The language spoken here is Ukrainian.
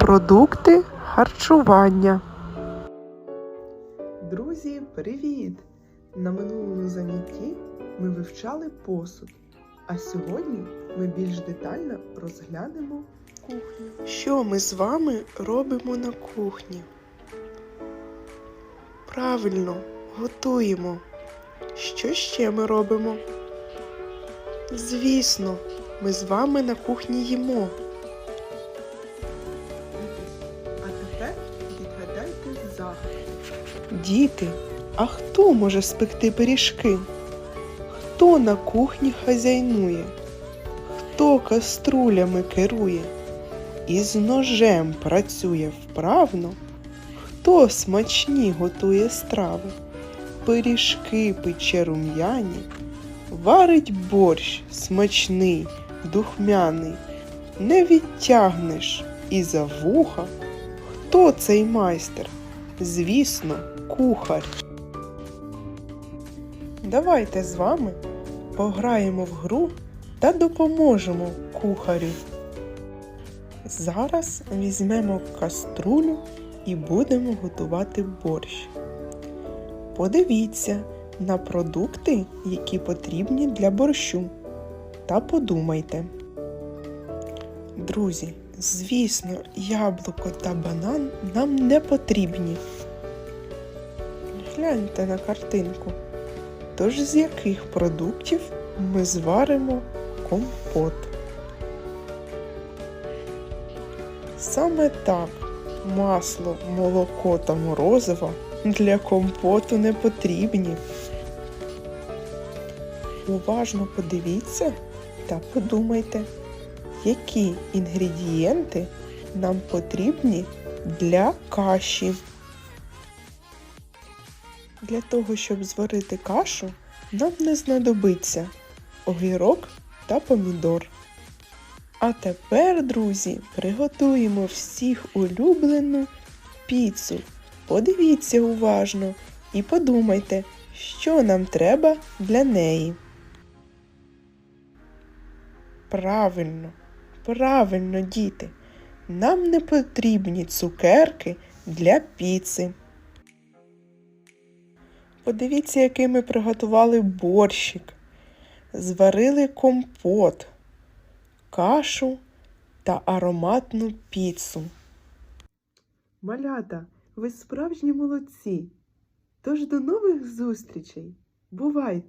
Продукти харчування. Друзі, привіт! На минулому занятті ми вивчали посуд, а сьогодні ми більш детально розглянемо кухню. Що ми з вами робимо на кухні? Правильно, готуємо. Що ще ми робимо? Звісно, ми з вами на кухні їмо. Діти, а хто може спекти пиріжки? Хто на кухні хазяйнує? Хто каструлями керує? І з ножем працює вправно? Хто смачні готує страви? Пиріжки пече рум'яні, варить борщ смачний, духмяний, не відтягнеш і за вуха. Хто цей майстер? Звісно, кухар. Давайте з вами пограємо в гру та допоможемо кухарю. Зараз візьмемо каструлю і будемо готувати борщ. Подивіться на продукти, які потрібні для борщу. Та подумайте. Друзі, звісно, яблуко та банан нам не потрібні. Гляньте на картинку. Тож з яких продуктів ми зваримо компот? Саме так масло, молоко та морозиво для компоту не потрібні. Уважно подивіться та подумайте, які інгредієнти нам потрібні для каші. Для того, щоб зварити кашу, нам не знадобиться огірок та помідор. А тепер, друзі, приготуємо всіх улюблену піцу. Подивіться уважно і подумайте, що нам треба для неї. Правильно, правильно, діти. Нам не потрібні цукерки для піци. Подивіться, який ми приготували борщик, зварили компот, кашу та ароматну піцу. Малята, ви справжні молодці. Тож до нових зустрічей. Бувайте!